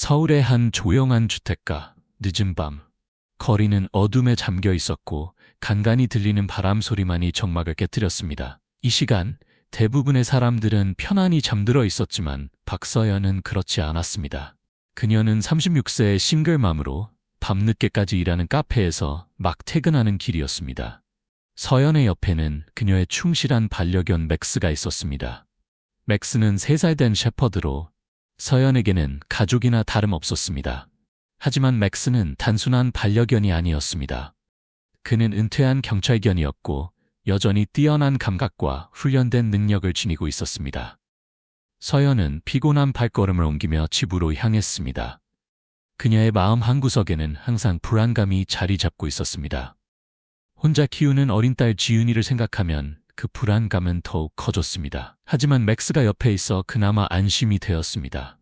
서울의 한 조용한 주택가, 늦은 밤. 거리는 어둠에 잠겨 있었고 간간히 들리는 바람 소리만이 정막을 깨뜨렸습니다. 이 시간 대부분의 사람들은 편안히 잠들어 있었지만 박서연은 그렇지 않았습니다. 그녀는 36세의 싱글맘으로 밤늦게까지 일하는 카페에서 막 퇴근하는 길이었습니다. 서연의 옆에는 그녀의 충실한 반려견 맥스가 있었습니다. 맥스는 3살 된 셰퍼드로 서연에게는 가족이나 다름없었습니다. 하지만 맥스는 단순한 반려견이 아니었습니다. 그는 은퇴한 경찰견이었고 여전히 뛰어난 감각과 훈련된 능력을 지니고 있었습니다. 서연은 피곤한 발걸음을 옮기며 집으로 향했습니다. 그녀의 마음 한구석에는 항상 불안감이 자리 잡고 있었습니다. 혼자 키우는 어린 딸 지윤이를 생각하면 그 불안감은 더욱 커졌습니다. 하지만 맥스가 옆에 있어 그나마 안심이 되었습니다.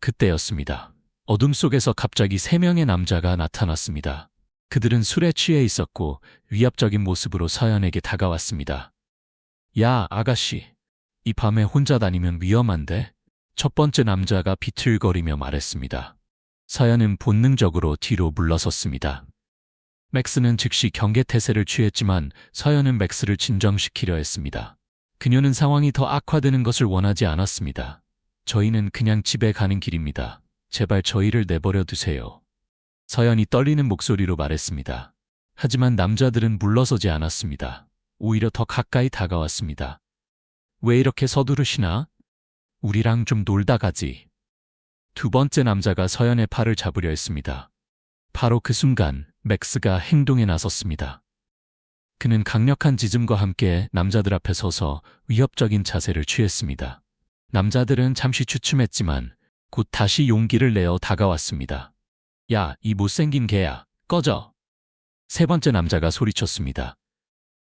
그때였습니다. 어둠 속에서 갑자기 세 명의 남자가 나타났습니다. 그들은 술에 취해 있었고 위압적인 모습으로 서연에게 다가왔습니다. 야, 아가씨. 이 밤에 혼자 다니면 위험한데? 첫 번째 남자가 비틀거리며 말했습니다. 서연은 본능적으로 뒤로 물러섰습니다. 맥스는 즉시 경계태세를 취했지만 서연은 맥스를 진정시키려 했습니다. 그녀는 상황이 더 악화되는 것을 원하지 않았습니다. 저희는 그냥 집에 가는 길입니다. 제발 저희를 내버려 두세요. 서연이 떨리는 목소리로 말했습니다. 하지만 남자들은 물러서지 않았습니다. 오히려 더 가까이 다가왔습니다. 왜 이렇게 서두르시나? 우리랑 좀 놀다 가지. 두 번째 남자가 서연의 팔을 잡으려 했습니다. 바로 그 순간 맥스가 행동에 나섰습니다. 그는 강력한 지즘과 함께 남자들 앞에 서서 위협적인 자세를 취했습니다. 남자들은 잠시 주춤했지만 곧 다시 용기를 내어 다가왔습니다. 야, 이 못생긴 개야, 꺼져. 세 번째 남자가 소리쳤습니다.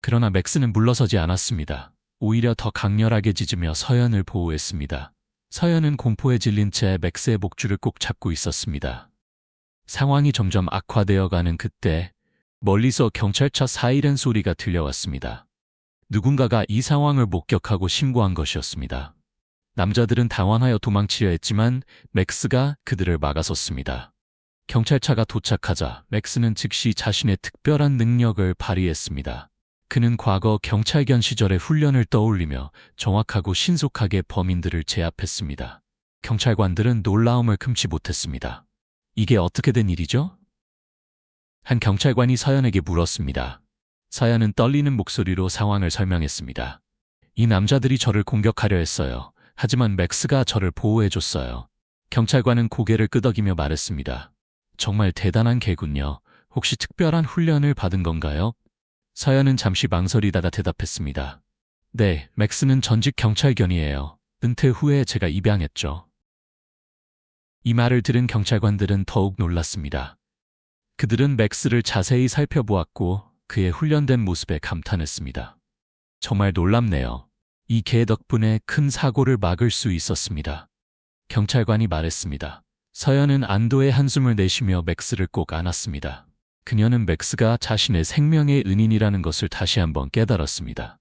그러나 맥스는 물러서지 않았습니다. 오히려 더 강렬하게 짖으며 서연을 보호했습니다. 서연은 공포에 질린 채 맥스의 목줄을 꼭 잡고 있었습니다. 상황이 점점 악화되어 가는 그때 멀리서 경찰차 사이렌 소리가 들려왔습니다. 누군가가 이 상황을 목격하고 신고한 것이었습니다. 남자들은 당황하여 도망치려 했지만 맥스가 그들을 막아섰습니다. 경찰차가 도착하자 맥스는 즉시 자신의 특별한 능력을 발휘했습니다. 그는 과거 경찰견 시절의 훈련을 떠올리며 정확하고 신속하게 범인들을 제압했습니다. 경찰관들은 놀라움을 금치 못했습니다. 이게 어떻게 된 일이죠? 한 경찰관이 서연에게 물었습니다. 서연은 떨리는 목소리로 상황을 설명했습니다. 이 남자들이 저를 공격하려 했어요. 하지만 맥스가 저를 보호해줬어요. 경찰관은 고개를 끄덕이며 말했습니다. 정말 대단한 개군요. 혹시 특별한 훈련을 받은 건가요? 서연은 잠시 망설이다가 대답했습니다. 네, 맥스는 전직 경찰견이에요. 은퇴 후에 제가 입양했죠. 이 말을 들은 경찰관들은 더욱 놀랐습니다. 그들은 맥스를 자세히 살펴보았고 그의 훈련된 모습에 감탄했습니다. 정말 놀랍네요. 이 개 덕분에 큰 사고를 막을 수 있었습니다. 경찰관이 말했습니다. 서연은 안도의 한숨을 내쉬며 맥스를 꼭 안았습니다. 그녀는 맥스가 자신의 생명의 은인이라는 것을 다시 한번 깨달았습니다.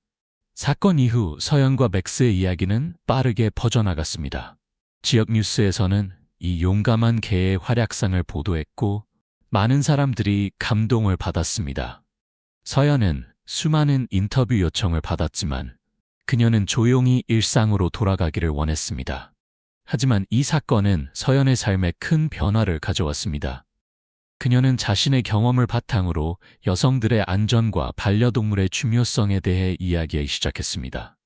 사건 이후 서연과 맥스의 이야기는 빠르게 퍼져나갔습니다. 지역 뉴스에서는 이 용감한 개의 활약상을 보도했고 많은 사람들이 감동을 받았습니다. 서연은 수많은 인터뷰 요청을 받았지만 그녀는 조용히 일상으로 돌아가기를 원했습니다. 하지만 이 사건은 서연의 삶에 큰 변화를 가져왔습니다. 그녀는 자신의 경험을 바탕으로 여성들의 안전과 반려동물의 중요성에 대해 이야기하기 시작했습니다.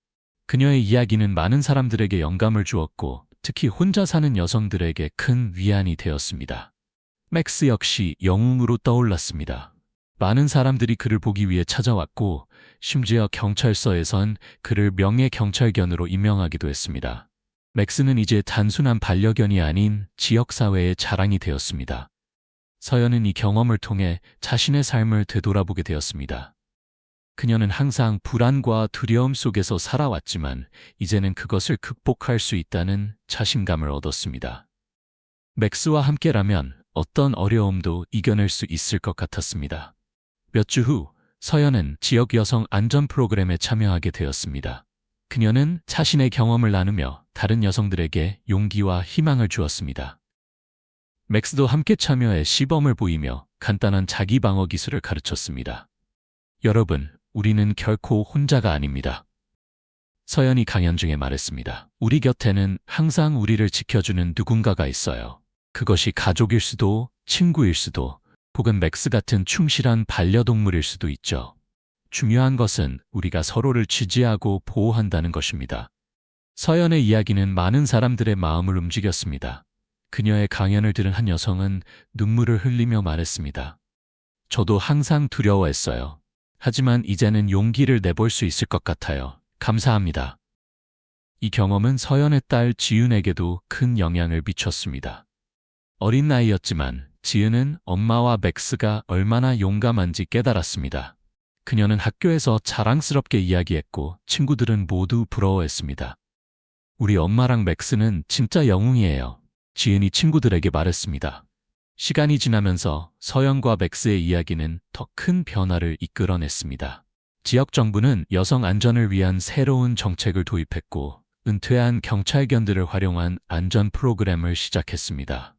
그녀의 이야기는 많은 사람들에게 영감을 주었고 특히 혼자 사는 여성들에게 큰 위안이 되었습니다. 맥스 역시 영웅으로 떠올랐습니다. 많은 사람들이 그를 보기 위해 찾아왔고 심지어 경찰서에선 그를 명예경찰견으로 임명하기도 했습니다. 맥스는 이제 단순한 반려견이 아닌 지역사회의 자랑이 되었습니다. 서연은 이 경험을 통해 자신의 삶을 되돌아보게 되었습니다. 그녀는 항상 불안과 두려움 속에서 살아왔지만 이제는 그것을 극복할 수 있다는 자신감을 얻었습니다. 맥스와 함께라면 어떤 어려움도 이겨낼 수 있을 것 같았습니다. 몇 주 후 서연은 지역 여성 안전 프로그램에 참여하게 되었습니다. 그녀는 자신의 경험을 나누며 다른 여성들에게 용기와 희망을 주었습니다. 맥스도 함께 참여해 시범을 보이며 간단한 자기 방어 기술을 가르쳤습니다. 여러분, 우리는 결코 혼자가 아닙니다. 서연이 강연 중에 말했습니다. 우리 곁에는 항상 우리를 지켜주는 누군가가 있어요. 그것이 가족일 수도, 친구일 수도, 혹은 맥스 같은 충실한 반려동물일 수도 있죠. 중요한 것은 우리가 서로를 지지하고 보호한다는 것입니다. 서연의 이야기는 많은 사람들의 마음을 움직였습니다. 그녀의 강연을 들은 한 여성은 눈물을 흘리며 말했습니다. 저도 항상 두려워했어요. 하지만 이제는 용기를 내볼 수 있을 것 같아요. 감사합니다. 이 경험은 서연의 딸 지윤에게도 큰 영향을 미쳤습니다. 어린 나이였지만 지은은 엄마와 맥스가 얼마나 용감한지 깨달았습니다. 그녀는 학교에서 자랑스럽게 이야기했고 친구들은 모두 부러워했습니다. 우리 엄마랑 맥스는 진짜 영웅이에요. 지은이 친구들에게 말했습니다. 시간이 지나면서 서연과 맥스의 이야기는 더 큰 변화를 이끌어냈습니다. 지역 정부는 여성 안전을 위한 새로운 정책을 도입했고 은퇴한 경찰견들을 활용한 안전 프로그램을 시작했습니다.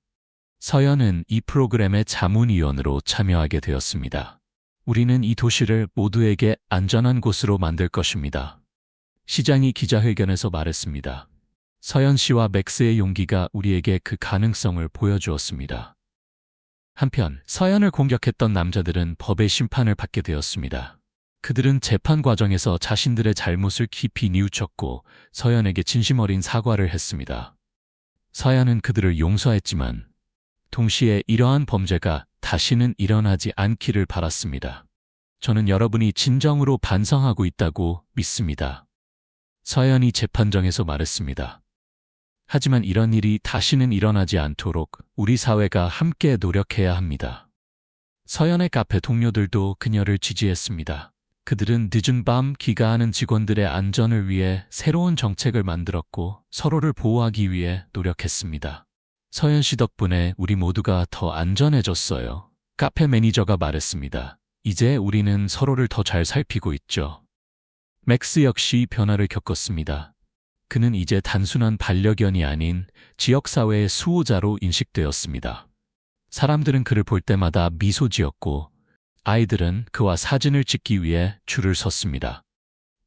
서연은 이 프로그램의 자문위원으로 참여하게 되었습니다. 우리는 이 도시를 모두에게 안전한 곳으로 만들 것입니다. 시장이 기자회견에서 말했습니다. 서연 씨와 맥스의 용기가 우리에게 그 가능성을 보여주었습니다. 한편 서연을 공격했던 남자들은 법의 심판을 받게 되었습니다. 그들은 재판 과정에서 자신들의 잘못을 깊이 뉘우쳤고 서연에게 진심 어린 사과를 했습니다. 서연은 그들을 용서했지만 동시에 이러한 범죄가 다시는 일어나지 않기를 바랐습니다. 저는 여러분이 진정으로 반성하고 있다고 믿습니다. 서연이 재판정에서 말했습니다. 하지만 이런 일이 다시는 일어나지 않도록 우리 사회가 함께 노력해야 합니다. 서연의 카페 동료들도 그녀를 지지했습니다. 그들은 늦은 밤 기가하는 직원들의 안전을 위해 새로운 정책을 만들었고 서로를 보호하기 위해 노력했습니다. 서연 씨 덕분에 우리 모두가 더 안전해졌어요. 카페 매니저가 말했습니다. 이제 우리는 서로를 더 잘 살피고 있죠. 맥스 역시 변화를 겪었습니다. 그는 이제 단순한 반려견이 아닌 지역사회의 수호자로 인식되었습니다. 사람들은 그를 볼 때마다 미소 지었고 아이들은 그와 사진을 찍기 위해 줄을 섰습니다.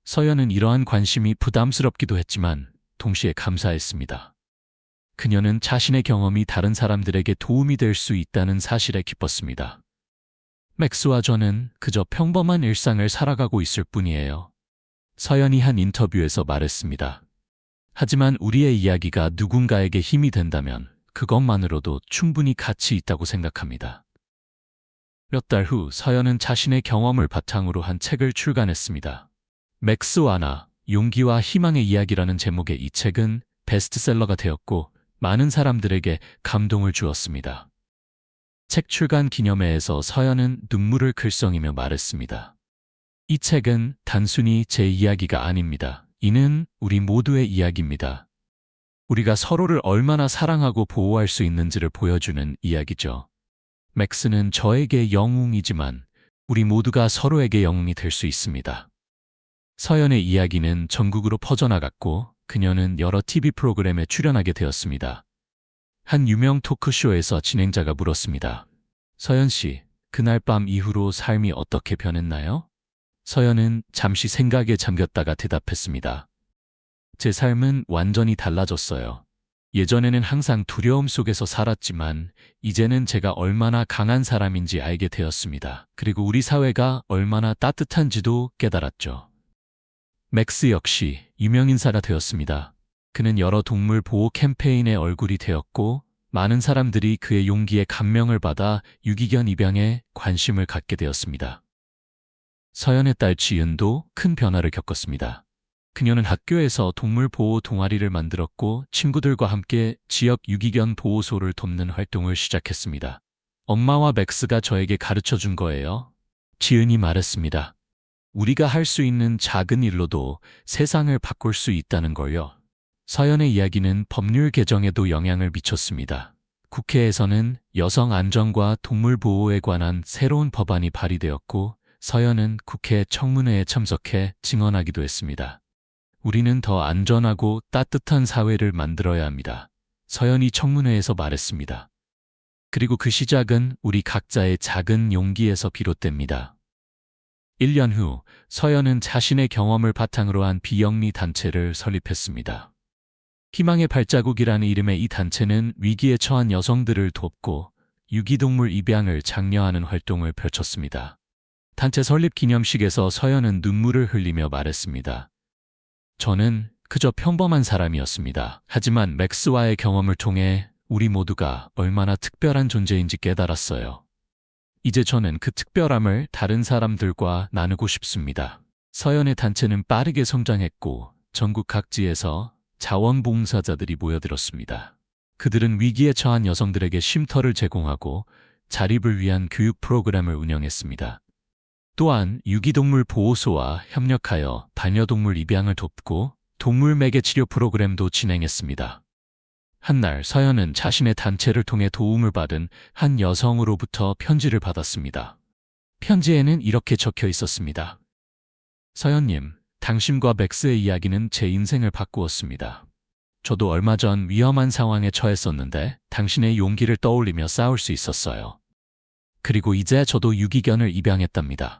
서연은 이러한 관심이 부담스럽기도 했지만 동시에 감사했습니다. 그녀는 자신의 경험이 다른 사람들에게 도움이 될 수 있다는 사실에 기뻤습니다. 맥스와 저는 그저 평범한 일상을 살아가고 있을 뿐이에요. 서연이 한 인터뷰에서 말했습니다. 하지만 우리의 이야기가 누군가에게 힘이 된다면 그것만으로도 충분히 가치 있다고 생각합니다. 몇 달 후 서연은 자신의 경험을 바탕으로 한 책을 출간했습니다. 맥스와 나, 용기와 희망의 이야기라는 제목의 이 책은 베스트셀러가 되었고 많은 사람들에게 감동을 주었습니다. 책 출간 기념회에서 서연은 눈물을 글썽이며 말했습니다. 이 책은 단순히 제 이야기가 아닙니다. 이는 우리 모두의 이야기입니다. 우리가 서로를 얼마나 사랑하고 보호할 수 있는지를 보여주는 이야기죠. 맥스는 저에게 영웅이지만 우리 모두가 서로에게 영웅이 될 수 있습니다. 서연의 이야기는 전국으로 퍼져나갔고 그녀는 여러 TV 프로그램에 출연하게 되었습니다. 한 유명 토크쇼에서 진행자가 물었습니다. 서연 씨, 그날 밤 이후로 삶이 어떻게 변했나요? 서연은 잠시 생각에 잠겼다가 대답했습니다. 제 삶은 완전히 달라졌어요. 예전에는 항상 두려움 속에서 살았지만 이제는 제가 얼마나 강한 사람인지 알게 되었습니다. 그리고 우리 사회가 얼마나 따뜻한지도 깨달았죠. 맥스 역시 유명인사가 되었습니다. 그는 여러 동물 보호 캠페인의 얼굴이 되었고 많은 사람들이 그의 용기에 감명을 받아 유기견 입양에 관심을 갖게 되었습니다. 서연의 딸 지은도 큰 변화를 겪었습니다. 그녀는 학교에서 동물 보호 동아리를 만들었고 친구들과 함께 지역 유기견 보호소를 돕는 활동을 시작했습니다. 엄마와 맥스가 저에게 가르쳐 준 거예요. 지은이 말했습니다. 우리가 할 수 있는 작은 일로도 세상을 바꿀 수 있다는 걸요. 서연의 이야기는 법률 개정에도 영향을 미쳤습니다. 국회에서는 여성 안전과 동물 보호에 관한 새로운 법안이 발의되었고 서연은 국회 청문회에 참석해 증언하기도 했습니다. 우리는 더 안전하고 따뜻한 사회를 만들어야 합니다. 서연이 청문회에서 말했습니다. 그리고 그 시작은 우리 각자의 작은 용기에서 비롯됩니다. 1년 후 서연은 자신의 경험을 바탕으로 한 비영리 단체를 설립했습니다. 희망의 발자국이라는 이름의 이 단체는 위기에 처한 여성들을 돕고 유기동물 입양을 장려하는 활동을 펼쳤습니다. 단체 설립 기념식에서 서연은 눈물을 흘리며 말했습니다. 저는 그저 평범한 사람이었습니다. 하지만 맥스와의 경험을 통해 우리 모두가 얼마나 특별한 존재인지 깨달았어요. 이제 저는 그 특별함을 다른 사람들과 나누고 싶습니다. 서연의 단체는 빠르게 성장했고 전국 각지에서 자원봉사자들이 모여들었습니다. 그들은 위기에 처한 여성들에게 쉼터를 제공하고 자립을 위한 교육 프로그램을 운영했습니다. 또한 유기동물 보호소와 협력하여 반려동물 입양을 돕고 동물 매개 치료 프로그램도 진행했습니다. 한날 서연은 자신의 단체를 통해 도움을 받은 한 여성으로부터 편지를 받았습니다. 편지에는 이렇게 적혀 있었습니다. 서연님, 당신과 맥스의 이야기는 제 인생을 바꾸었습니다. 저도 얼마 전 위험한 상황에 처했었는데 당신의 용기를 떠올리며 싸울 수 있었어요. 그리고 이제 저도 유기견을 입양했답니다.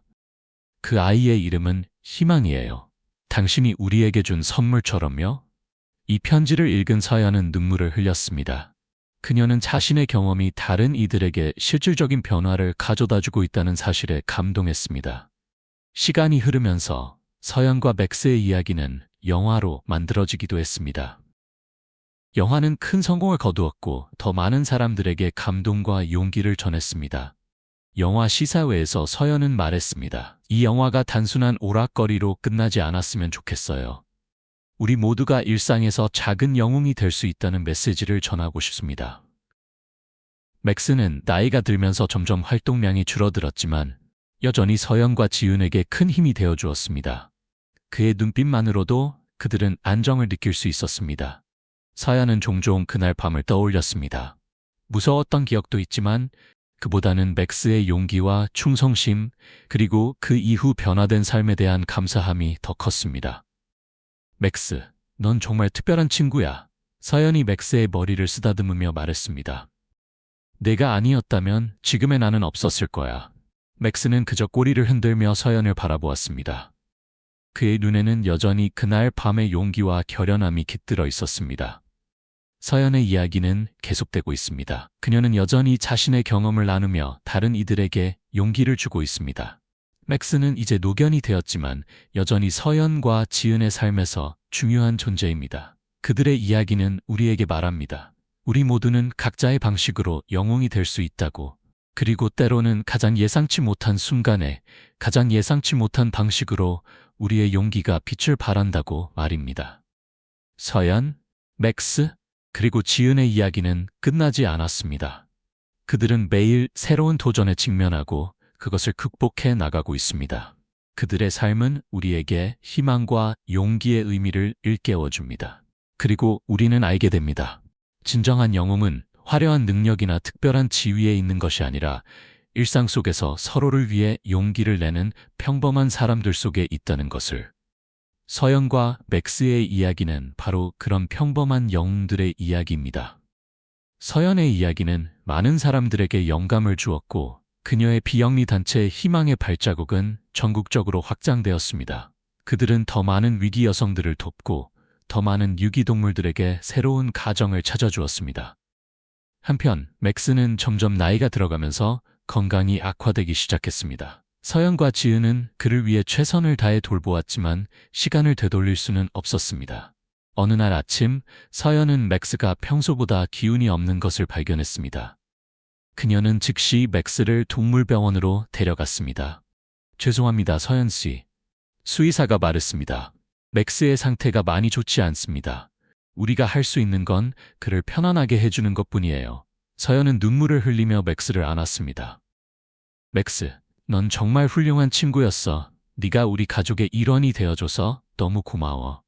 그 아이의 이름은 희망이에요. 당신이 우리에게 준 선물처럼요. 이 편지를 읽은 서연은 눈물을 흘렸습니다. 그녀는 자신의 경험이 다른 이들에게 실질적인 변화를 가져다 주고 있다는 사실에 감동했습니다. 시간이 흐르면서 서연과 맥스의 이야기는 영화로 만들어지기도 했습니다. 영화는 큰 성공을 거두었고 더 많은 사람들에게 감동과 용기를 전했습니다. 영화 시사회에서 서연은 말했습니다. 이 영화가 단순한 오락거리로 끝나지 않았으면 좋겠어요. 우리 모두가 일상에서 작은 영웅이 될 수 있다는 메시지를 전하고 싶습니다. 맥스는 나이가 들면서 점점 활동량이 줄어들었지만 여전히 서연과 지윤에게 큰 힘이 되어 주었습니다. 그의 눈빛만으로도 그들은 안정을 느낄 수 있었습니다. 서연은 종종 그날 밤을 떠올렸습니다. 무서웠던 기억도 있지만 그보다는 맥스의 용기와 충성심 그리고 그 이후 변화된 삶에 대한 감사함이 더 컸습니다. 맥스, 넌 정말 특별한 친구야. 서연이 맥스의 머리를 쓰다듬으며 말했습니다. 내가 아니었다면 지금의 나는 없었을 거야. 맥스는 그저 꼬리를 흔들며 서연을 바라보았습니다. 그의 눈에는 여전히 그날 밤의 용기와 결연함이 깃들어 있었습니다. 서연의 이야기는 계속되고 있습니다. 그녀는 여전히 자신의 경험을 나누며 다른 이들에게 용기를 주고 있습니다. 맥스는 이제 노견이 되었지만 여전히 서연과 지은의 삶에서 중요한 존재입니다. 그들의 이야기는 우리에게 말합니다. 우리 모두는 각자의 방식으로 영웅이 될 수 있다고. 그리고 때로는 가장 예상치 못한 순간에 가장 예상치 못한 방식으로 우리의 용기가 빛을 발한다고 말입니다. 서연, 맥스, 그리고 지은의 이야기는 끝나지 않았습니다. 그들은 매일 새로운 도전에 직면하고 그것을 극복해 나가고 있습니다. 그들의 삶은 우리에게 희망과 용기의 의미를 일깨워 줍니다. 그리고 우리는 알게 됩니다. 진정한 영웅은 화려한 능력이나 특별한 지위에 있는 것이 아니라 일상 속에서 서로를 위해 용기를 내는 평범한 사람들 속에 있다는 것을 서연과 맥스의 이야기는 바로 그런 평범한 영웅들의 이야기입니다. 서연의 이야기는 많은 사람들에게 영감을 주었고 그녀의 비영리 단체 희망의 발자국은 전국적으로 확장되었습니다. 그들은 더 많은 위기 여성들을 돕고 더 많은 유기동물들에게 새로운 가정을 찾아주었습니다. 한편 맥스는 점점 나이가 들어가면서 건강이 악화되기 시작했습니다. 서연과 지은은 그를 위해 최선을 다해 돌보았지만 시간을 되돌릴 수는 없었습니다. 어느 날 아침 서연은 맥스가 평소보다 기운이 없는 것을 발견했습니다. 그녀는 즉시 맥스를 동물병원으로 데려갔습니다. 죄송합니다, 서연 씨. 수의사가 말했습니다. 맥스의 상태가 많이 좋지 않습니다. 우리가 할 수 있는 건 그를 편안하게 해주는 것 뿐이에요. 서연은 눈물을 흘리며 맥스를 안았습니다. 맥스, 넌 정말 훌륭한 친구였어. 네가 우리 가족의 일원이 되어줘서 너무 고마워.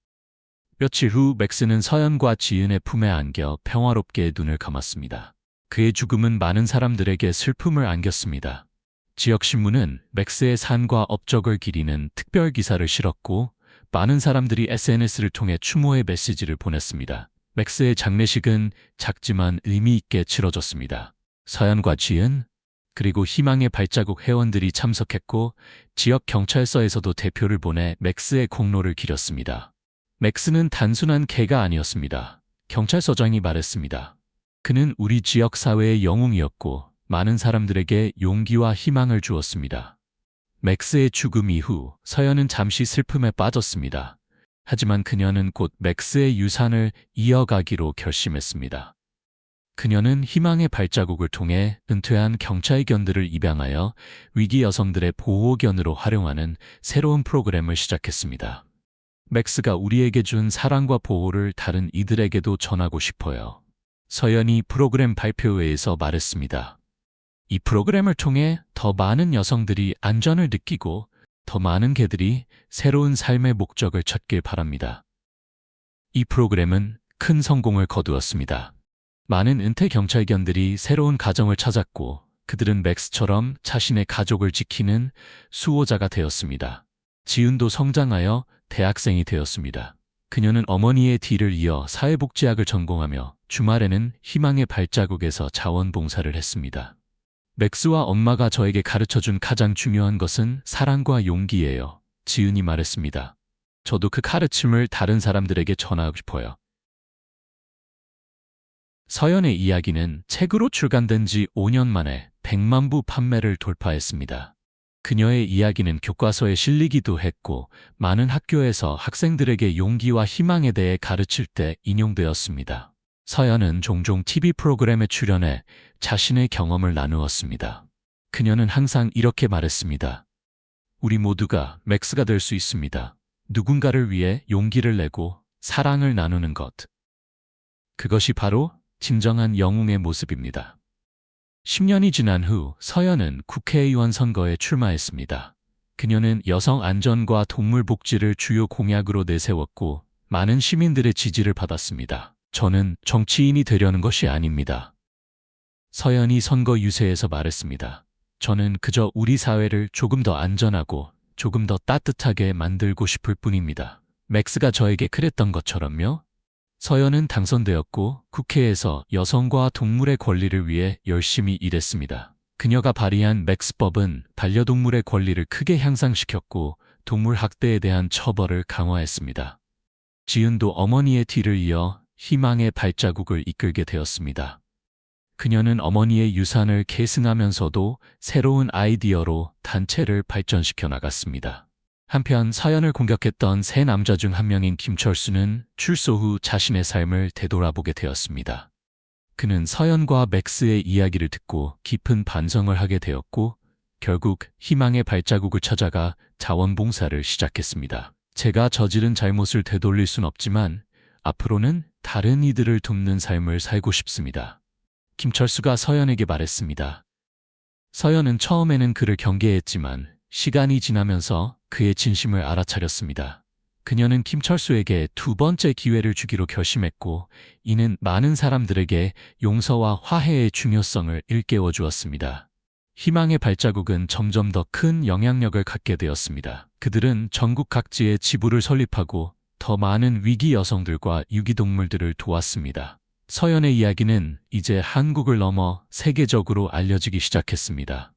며칠 후 맥스는 서연과 지은의 품에 안겨 평화롭게 눈을 감았습니다. 그의 죽음은 많은 사람들에게 슬픔을 안겼습니다. 지역신문은 맥스의 산과 업적을 기리는 특별 기사를 실었고 많은 사람들이 SNS를 통해 추모의 메시지를 보냈습니다. 맥스의 장례식은 작지만 의미 있게 치러졌습니다. 서연과 지은, 그리고 희망의 발자국 회원들이 참석했고 지역 경찰서에서도 대표를 보내 맥스의 공로를 기렸습니다. 맥스는 단순한 개가 아니었습니다. 경찰서장이 말했습니다. 그는 우리 지역 사회의 영웅이었고 많은 사람들에게 용기와 희망을 주었습니다. 맥스의 죽음 이후 서연은 잠시 슬픔에 빠졌습니다. 하지만 그녀는 곧 맥스의 유산을 이어가기로 결심했습니다. 그녀는 희망의 발자국을 통해 은퇴한 경찰견들을 입양하여 위기 여성들의 보호견으로 활용하는 새로운 프로그램을 시작했습니다. 맥스가 우리에게 준 사랑과 보호를 다른 이들에게도 전하고 싶어요. 서연이 프로그램 발표회에서 말했습니다. 이 프로그램을 통해 더 많은 여성들이 안전을 느끼고 더 많은 개들이 새로운 삶의 목적을 찾길 바랍니다. 이 프로그램은 큰 성공을 거두었습니다. 많은 은퇴 경찰견들이 새로운 가정을 찾았고 그들은 맥스처럼 자신의 가족을 지키는 수호자가 되었습니다. 지은도 성장하여 대학생이 되었습니다. 그녀는 어머니의 뒤를 이어 사회복지학을 전공하며 주말에는 희망의 발자국에서 자원봉사를 했습니다. 맥스와 엄마가 저에게 가르쳐준 가장 중요한 것은 사랑과 용기예요. 지은이 말했습니다. 저도 그 가르침을 다른 사람들에게 전하고 싶어요. 서연의 이야기는 책으로 출간된 지 5년 만에 100만 부 판매를 돌파했습니다. 그녀의 이야기는 교과서에 실리기도 했고 많은 학교에서 학생들에게 용기와 희망에 대해 가르칠 때 인용되었습니다. 서연은 종종 TV 프로그램에 출연해 자신의 경험을 나누었습니다. 그녀는 항상 이렇게 말했습니다. 우리 모두가 맥스가 될 수 있습니다. 누군가를 위해 용기를 내고 사랑을 나누는 것. 그것이 바로 진정한 영웅의 모습입니다. 10년이 지난 후 서연은 국회의원 선거에 출마했습니다. 그녀는 여성 안전과 동물 복지를 주요 공약으로 내세웠고 많은 시민들의 지지를 받았습니다. 저는 정치인이 되려는 것이 아닙니다. 서연이 선거 유세에서 말했습니다. 저는 그저 우리 사회를 조금 더 안전하고 조금 더 따뜻하게 만들고 싶을 뿐입니다. 맥스가 저에게 그랬던 것처럼요. 서연은 당선되었고 국회에서 여성과 동물의 권리를 위해 열심히 일했습니다. 그녀가 발의한 맥스법은 반려동물의 권리를 크게 향상시켰고 동물 학대에 대한 처벌을 강화했습니다. 지은도 어머니의 뒤를 이어 희망의 발자국을 이끌게 되었습니다. 그녀는 어머니의 유산을 계승하면서도 새로운 아이디어로 단체를 발전시켜 나갔습니다. 한편 사연을 공격했던 세 남자 중 한 명인 김철수는 출소 후 자신의 삶을 되돌아보게 되었습니다. 그는 서연과 맥스의 이야기를 듣고 깊은 반성을 하게 되었고 결국 희망의 발자국을 찾아가 자원봉사를 시작했습니다. 제가 저지른 잘못을 되돌릴 순 없지만 앞으로는 다른 이들을 돕는 삶을 살고 싶습니다. 김철수가 서연에게 말했습니다. 서연은 처음에는 그를 경계했지만 시간이 지나면서 그의 진심을 알아차렸습니다. 그녀는 김철수에게 두 번째 기회를 주기로 결심했고 이는 많은 사람들에게 용서와 화해의 중요성을 일깨워 주었습니다. 희망의 발자국은 점점 더 큰 영향력을 갖게 되었습니다. 그들은 전국 각지에 지부를 설립하고 더 많은 위기 여성들과 유기동물들을 도왔습니다. 서연의 이야기는 이제 한국을 넘어 세계적으로 알려지기 시작했습니다.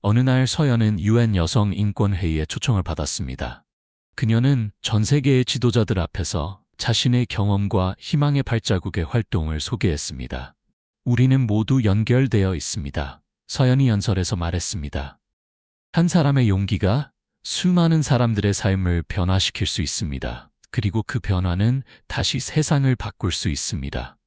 어느 날 서연은 유엔 여성 인권 회의에 초청을 받았습니다. 그녀는 전 세계의 지도자들 앞에서 자신의 경험과 희망의 발자국의 활동을 소개했습니다. 우리는 모두 연결되어 있습니다. 서연이 연설에서 말했습니다. 한 사람의 용기가 수많은 사람들의 삶을 변화시킬 수 있습니다. 그리고 그 변화는 다시 세상을 바꿀 수 있습니다.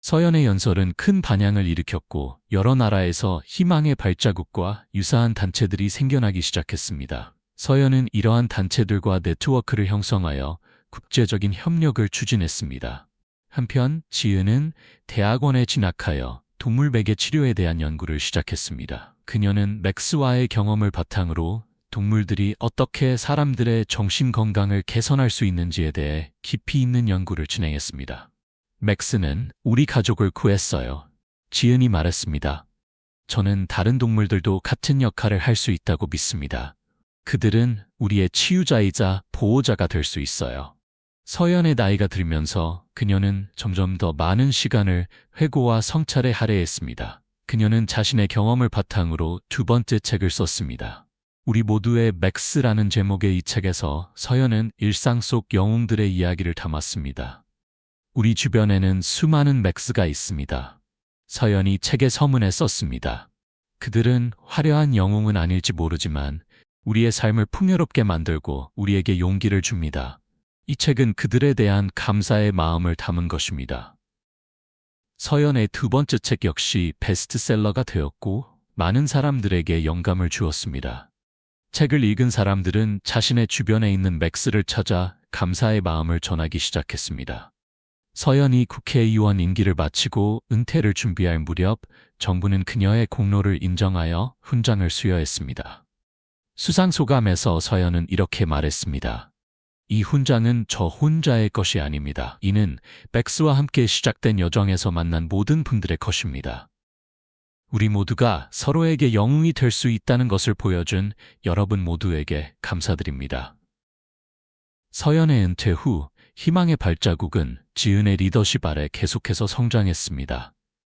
서연의 연설은 큰 반향을 일으켰고 여러 나라에서 희망의 발자국과 유사한 단체들이 생겨나기 시작했습니다. 서연은 이러한 단체들과 네트워크를 형성하여 국제적인 협력을 추진했습니다. 한편 지은은 대학원에 진학하여 동물베개 치료에 대한 연구를 시작했습니다. 그녀는 맥스와의 경험을 바탕으로 동물들이 어떻게 사람들의 정신 건강을 개선할 수 있는지에 대해 깊이 있는 연구를 진행했습니다. 맥스는 우리 가족을 구했어요. 지은이 말했습니다. 저는 다른 동물들도 같은 역할을 할 수 있다고 믿습니다. 그들은 우리의 치유자이자 보호자가 될 수 있어요. 서연의 나이가 들면서 그녀는 점점 더 많은 시간을 회고와 성찰에 할애했습니다. 그녀는 자신의 경험을 바탕으로 두 번째 책을 썼습니다. 우리 모두의 맥스라는 제목의 이 책에서 서연은 일상 속 영웅들의 이야기를 담았습니다. 우리 주변에는 수많은 맥스가 있습니다. 서연이 책의 서문에 썼습니다. 그들은 화려한 영웅은 아닐지 모르지만 우리의 삶을 풍요롭게 만들고 우리에게 용기를 줍니다. 이 책은 그들에 대한 감사의 마음을 담은 것입니다. 서연의 두 번째 책 역시 베스트셀러가 되었고 많은 사람들에게 영감을 주었습니다. 책을 읽은 사람들은 자신의 주변에 있는 맥스를 찾아 감사의 마음을 전하기 시작했습니다. 서연이 국회의원 임기를 마치고 은퇴를 준비할 무렵 정부는 그녀의 공로를 인정하여 훈장을 수여했습니다. 수상소감에서 서연은 이렇게 말했습니다. 이 훈장은 저 혼자의 것이 아닙니다. 이는 백스와 함께 시작된 여정에서 만난 모든 분들의 것입니다. 우리 모두가 서로에게 영웅이 될 수 있다는 것을 보여준 여러분 모두에게 감사드립니다. 서연의 은퇴 후 희망의 발자국은 지은의 리더십 아래 계속해서 성장했습니다.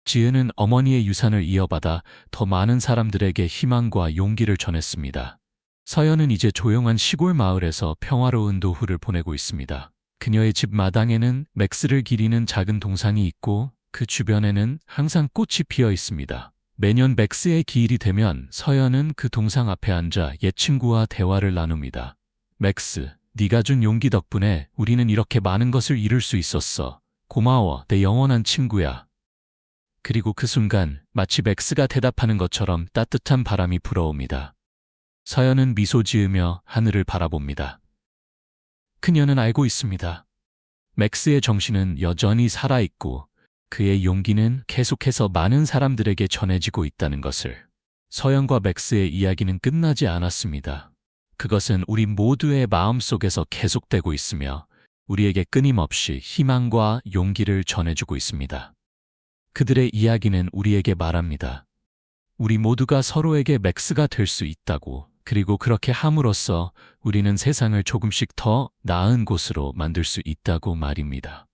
지은은 어머니의 유산을 이어받아 더 많은 사람들에게 희망과 용기를 전했습니다. 서연은 이제 조용한 시골 마을에서 평화로운 노후를 보내고 있습니다. 그녀의 집 마당에는 맥스를 기리는 작은 동상이 있고 그 주변에는 항상 꽃이 피어 있습니다. 매년 맥스의 기일이 되면 서연은 그 동상 앞에 앉아 옛 친구와 대화를 나눕니다. 맥스, 네가 준 용기 덕분에 우리는 이렇게 많은 것을 이룰 수 있었어. 고마워, 내 영원한 친구야. 그리고 그 순간 마치 맥스가 대답하는 것처럼 따뜻한 바람이 불어옵니다. 서연은 미소 지으며 하늘을 바라봅니다. 그녀는 알고 있습니다. 맥스의 정신은 여전히 살아있고 그의 용기는 계속해서 많은 사람들에게 전해지고 있다는 것을. 서연과 맥스의 이야기는 끝나지 않았습니다. 그것은 우리 모두의 마음 속에서 계속되고 있으며 우리에게 끊임없이 희망과 용기를 전해주고 있습니다. 그들의 이야기는 우리에게 말합니다. 우리 모두가 서로에게 맥스가 될 수 있다고 그리고 그렇게 함으로써 우리는 세상을 조금씩 더 나은 곳으로 만들 수 있다고 말입니다.